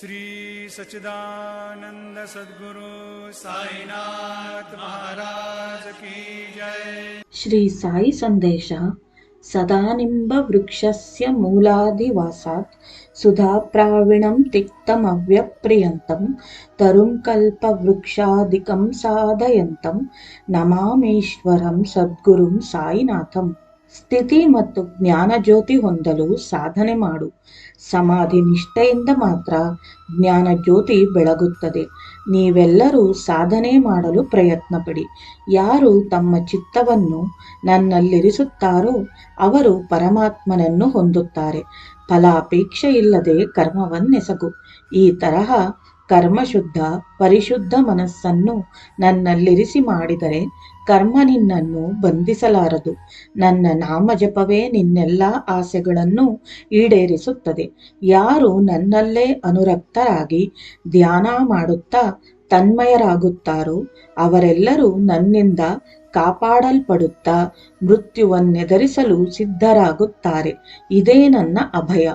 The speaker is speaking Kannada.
श्रीसच्चिदानन्द सद्गुरु साईनाथ महाराज की जय। श्री साई सन्देशः सदानिम्बवृक्षस्य मूलादिवासात् सुधाप्राविणं तिक्तमव्यप्रियन्तं तरुङ्कल्पवृक्षादिकं साधयन्तं नमामीश्वरं सद्गुरुं साईनाथम्। ಸ್ಥಿತಿ ಮತ್ತು ಜ್ಞಾನ ಜ್ಯೋತಿ ಹೊಂದಲು ಸಾಧನೆ ಮಾಡು. ಸಮಾಧಿ ನಿಷ್ಠೆಯಿಂದ ಮಾತ್ರ ಜ್ಞಾನ ಜ್ಯೋತಿ ಬೆಳಗುತ್ತದೆ. ನೀವೆಲ್ಲರೂ ಸಾಧನೆ ಮಾಡಲು ಪ್ರಯತ್ನ ಪಡಿ ಯಾರು ತಮ್ಮ ಚಿತ್ತವನ್ನು ನನ್ನಲ್ಲಿರಿಸುತ್ತಾರೋ ಅವರು ಪರಮಾತ್ಮನನ್ನು ಹೊಂದುತ್ತಾರೆ. ಫಲಾಪೇಕ್ಷೆ ಇಲ್ಲದೆ ಕರ್ಮವನ್ನೆಸಗು. ಈ ತರಹ ಕರ್ಮಶುದ್ಧ ಪರಿಶುದ್ಧ ಮನಸ್ಸನ್ನು ನನ್ನಲ್ಲಿರಿಸಿ ಮಾಡಿದರೆ ಕರ್ಮ ನಿನ್ನನ್ನು ಬಂಧಿಸಲಾರದು. ನನ್ನ ನಾಮಜಪವೇ ನಿನ್ನೆಲ್ಲ ಆಸೆಗಳನ್ನು ಈಡೇರಿಸುತ್ತದೆ. ಯಾರು ನನ್ನಲ್ಲೇ ಅನುರಕ್ತರಾಗಿ ಧ್ಯಾನ ಮಾಡುತ್ತಾ ತನ್ಮಯರಾಗುತ್ತಾರೋ ಅವರೆಲ್ಲರೂ ನನ್ನಿಂದ ಕಾಪಾಡಲ್ಪಡುತ್ತಾ ಮೃತ್ಯುವನ್ನೆದರಿಸಲು ಸಿದ್ಧರಾಗುತ್ತಾರೆ. ಇದೇ ನನ್ನ ಅಭಯ.